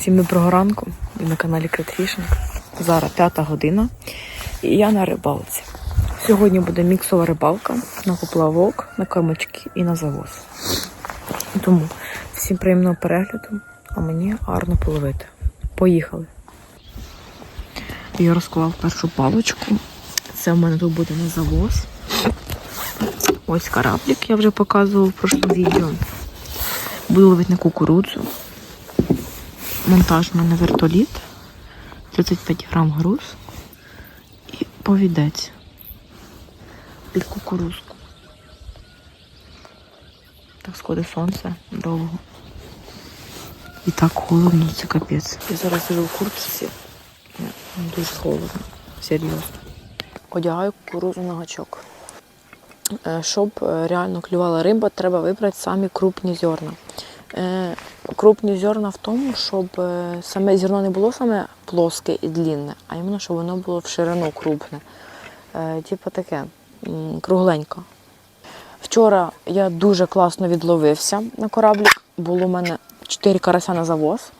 Всім доброго ранку. Ви на каналі Кретфішинг. Зараз п'ята година. І я на рибалці. Сьогодні буде міксова рибалка на поплавок, на кормочки і на завоз. Тому всім приємного перегляду, а мені гарно половити. Поїхали. Я розклав першу паличку. Це в мене тут буде на завоз. Ось кораблик, я вже показував в прошлому відео. Буду ловити на кукурудзу. Монтаж мене вертоліт. 35 грам груз і повідець під кукурузку. Так сходить сонце довго. І так холодно, це капець. Я зараз сижу в куртці. Дуже холодно, серйозно. Одягаю кукурузу на гачок. Е, Щоб е, реально клювала риба, треба вибрати самі крупні зерна. Е, Крупні зерна в тому, щоб е, саме зерно не було саме плоске і длінне, а іменно, щоб воно було в ширину крупне. Е, Типу таке, кругленько. Вчора я дуже класно відловився на кораблі. Було у мене 4 карася на завоз.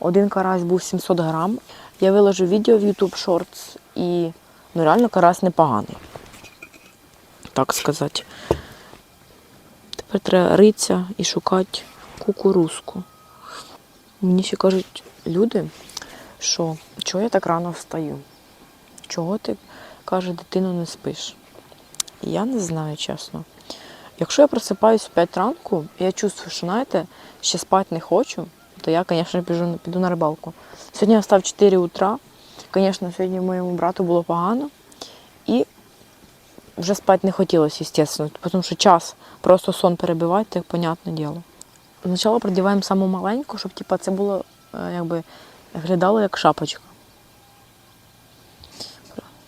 Один карась був 700 грам. Я виложу відео в YouTube Shorts і ну, реально карась непоганий. Так сказати. Тепер треба ритися і шукати кукурузку. Мені ще кажуть люди, що чого я так рано встаю? Чого ти, каже, дитину не спиш? Я не знаю, чесно. Якщо я просипаюсь в 5 ранку, і я чувствую, що знаєте, ще спати не хочу, то я, звісно, піду, піду на рибалку. Сьогодні я встав 4 утра. Звісно, сьогодні моєму брату було погано. І вже спати не хотілося, звісно, тому що час просто сон перебивати, так понятне діло. Спочатку продіваємо саму маленьку, щоб типа, це було е, якби виглядало як шапочка.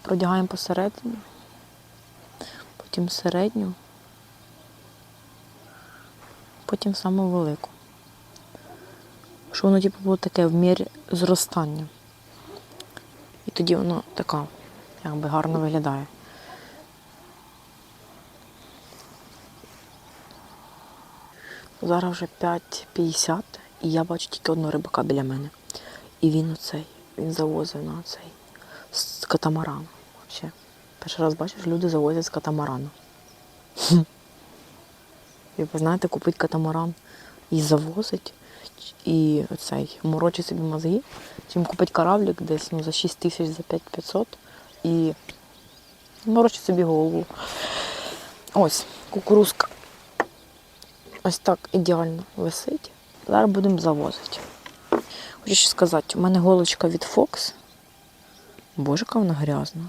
Продягаємо посередині, потім середню, потім саму велику. Щоб воно типу, було таке в мірі зростання. І тоді воно така, якби гарно виглядає. Зараз вже 5.50 і я бачу тільки одного рибака біля мене. І він оцей, він завозив на цей з катамарану. Взагалі. Перший раз бачиш, люди завозять з катамарану. І ви знаєте, купить катамаран і завозить, і оцей морочить собі мозги, чим купить кораблік десь ну, за 6 тисяч, за 5500 і морочить собі голову. Ось, кукурузка. Ось так ідеально висить. Зараз будемо завозити. Хочу ще сказати, у мене голочка від Fox. Боже, яка вона грязна.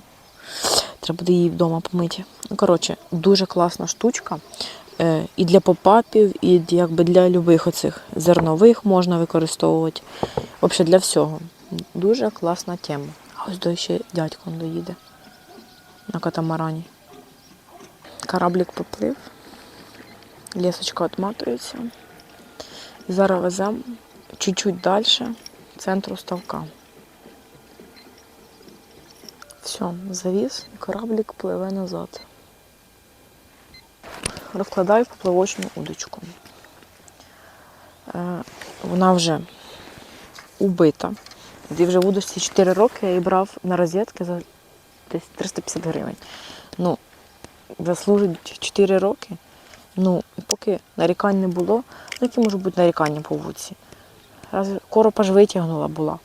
Треба буде її вдома помити. Ну, коротше, дуже класна штучка. Е, і для попапів, і якби для любих оцих зернових можна використовувати. Взагалі для всього. Дуже класна тема. А ось до ще дядько доїде на катамарані. Кораблік поплив. Лісочка отматується. Зараз веземо чуть-чуть далі центру ставка. Все, завіз, кораблік пливе назад. Розкладаю поплавочну удочку. Е, Вона вже убита. І вже в удочці 4 роки я її брав на розетки за десь 350 гривень. Ну, заслужить 4 роки. Ну, поки нарікань не було, ну які можуть бути нарікання по вудці. Раз коропа ж витягнула була.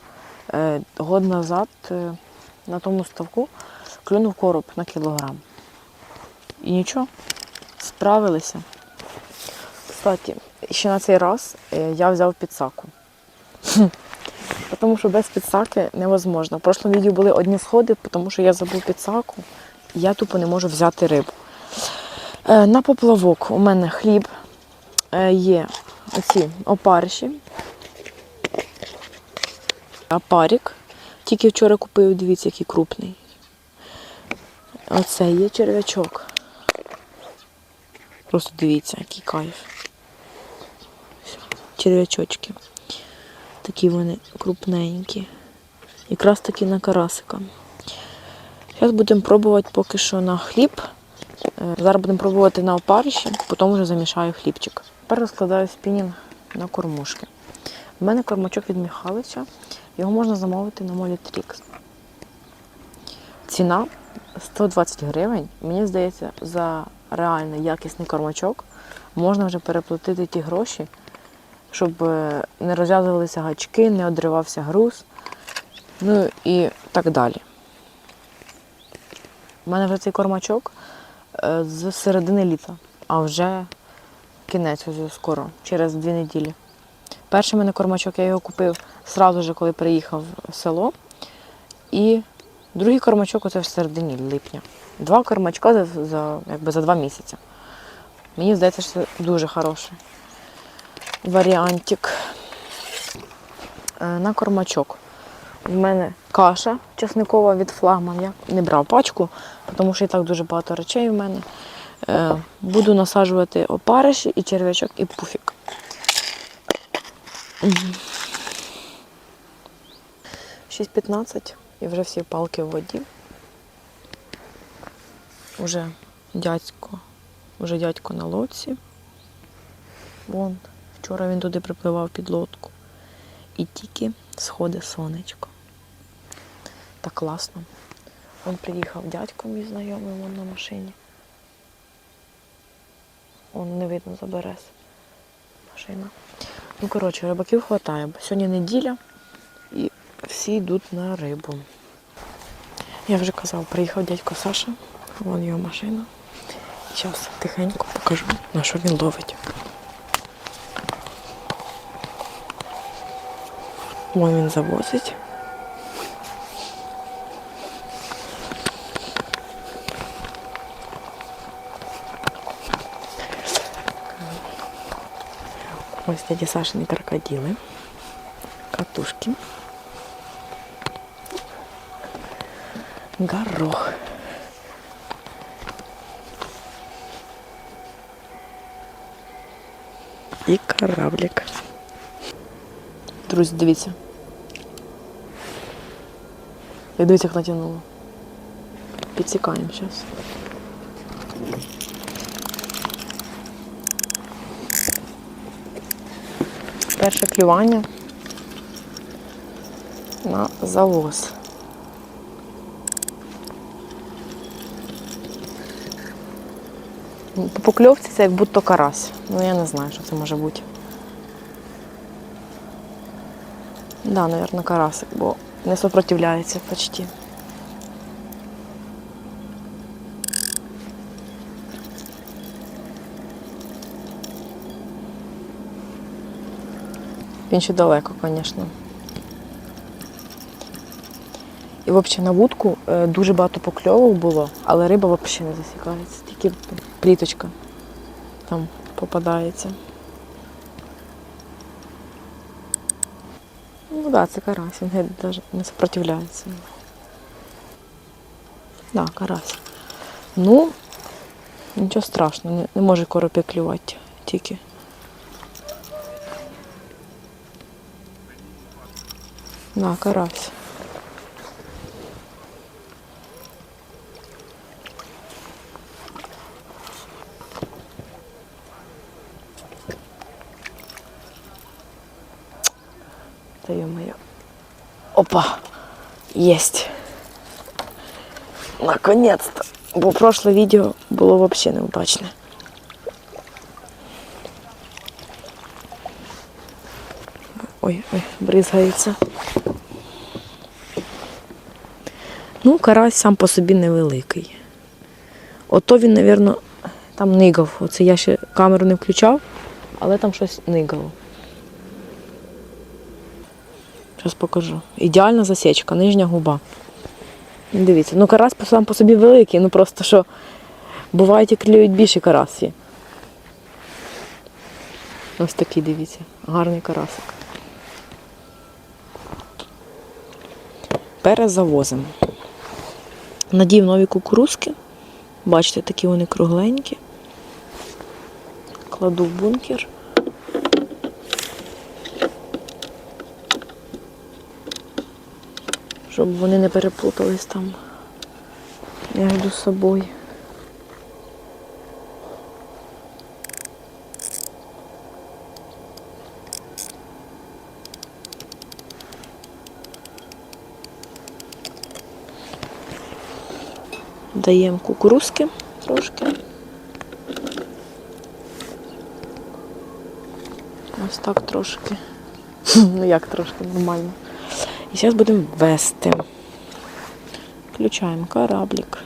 Е, год назад е, на тому ставку клюнув короб на кілограм. І нічого, справилися. Кстати, ще на цей раз е, я взяв підсаку. Тому що без підсаки невозможно. В прошлому відео були одні сходи, тому що я забув підсаку, і я тупо не можу взяти рибу. Е, На поплавок у мене хліб е, є оці опариші. Опарик. Тільки вчора купив, дивіться, який крупний. Оце є черв'ячок. Просто дивіться, який кайф. Черв'ячочки. Такі вони крупненькі. Якраз таки на карасика. Зараз будемо пробувати поки що на хліб. Е, Зараз будемо пробувати на опариші, потім вже замішаю хлібчик. Тепер розкладаю спінінг на кормушки. У мене кормачок від Михайловича. Його можна замовити на молі Трікс. Ціна 120 гривень. Мені здається, за реальний якісний кормачок можна вже переплатити ті гроші, щоб е, не розв'язувалися гачки, не одривався груз. Ну і так далі. У мене вже цей кормачок з середини літа, а вже кінець уже скоро, через дві неділі. Перший мене кормачок я його купив одразу ж, коли приїхав в село. І другий кормачок оце в середині липня. Два кормачка за, за, якби за два місяці. Мені здається, що це дуже хороший варіантик. Е, На кормачок. У мене каша часникова від флагман. Я не брав пачку, тому що і так дуже багато речей в мене. Е, Буду насаджувати опариші і черв'ячок, і пуфік. Мгм. 6.15 і вже всі палки в воді. Уже дядько, уже дядько на лодці. Вон, вчора він туди припливав під лодку. І тільки сходить сонечко. Так класно. Он приїхав дядько мій знайомий вон на машині. Он не видно за берез. Машина. Ну, коротше, рибаків бо сьогодні неділя і всі йдуть на рибу. Я вже казав, приїхав дядько Саша, вон його машина. Зараз тихенько покажу, на що він ловить. Вон він завозить. Ось дяді Сашини крокодили, катушки, горох. І кораблик. Друзі, дивіться. Я дивіться, як натягнуло. Підсікаємо зараз. Перше клювання на завоз. По покльовці це як будто карась. Ну я не знаю, що це може бути. Да, наверное, карасик, бо не сопротивляється почти. Він ще далеко, звісно. І взагалі на вудку е, дуже багато покльовок було, але риба взагалі не засікається, тільки пліточка там попадається. Ну так, да, це карась, він навіть не сопротивляється. Так, да, карась. Ну, нічого страшного, не, не може коропі клювати тільки. На, карась. Та ё-моё. Опа! Есть. Наконец-то. Бо прошлое відео було вообще неудачне. Ой, ой, бризгається. Ну, карась сам по собі невеликий. Ото він, мабуть, там нигав. Оце я ще камеру не включав, але там щось нигало. Зараз покажу. Ідеальна засічка, нижня губа. Дивіться, ну карась сам по собі великий, ну просто що бувають і клюють більші карасі. Ось такий, дивіться, гарний карасик. Перезавозимо. Надів нові кукурузки. Бачите, такі вони кругленькі. Кладу в бункер. Щоб вони не переплутались там між собою. Даємо кукурузки трошки. Ось так трошки. Ну як трошки нормально. І зараз будемо вести. Включаємо кораблик.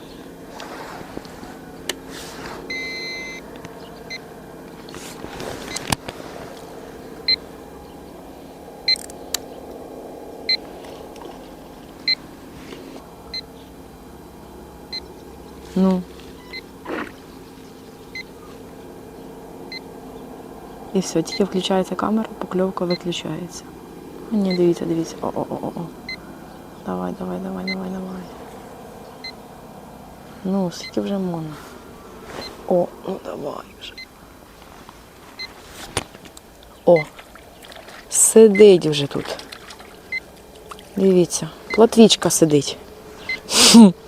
Ну. І все, тільки включається камера, покльовка виключається. Ні, дивіться, дивіться. О-о-о-о. Давай, давай, давай, давай, давай. Ну, скільки вже можна. О, ну давай вже. О, сидить вже тут. Дивіться, платвічка сидить.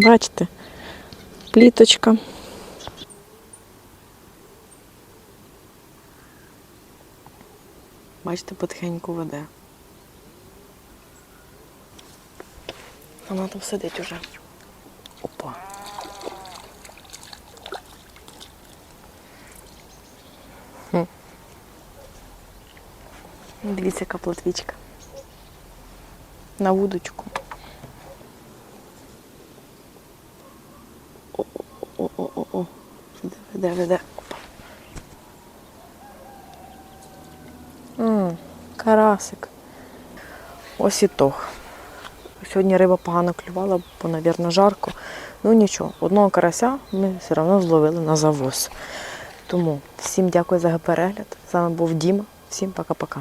Бачите? Пліточка. Бачите, потихеньку веде. Вона там сидить уже. Опа. Дивіться, яка плотвічка. На вудочку. О-о-о-о-о. Веде, веде, веде. Опа. М, карасик. Ось і тох. Сьогодні риба погано клювала, бо, мабуть, жарко. Ну нічого, одного карася ми все одно зловили на завоз. Тому всім дякую за перегляд. З вами був Діма. Всім пока-пока.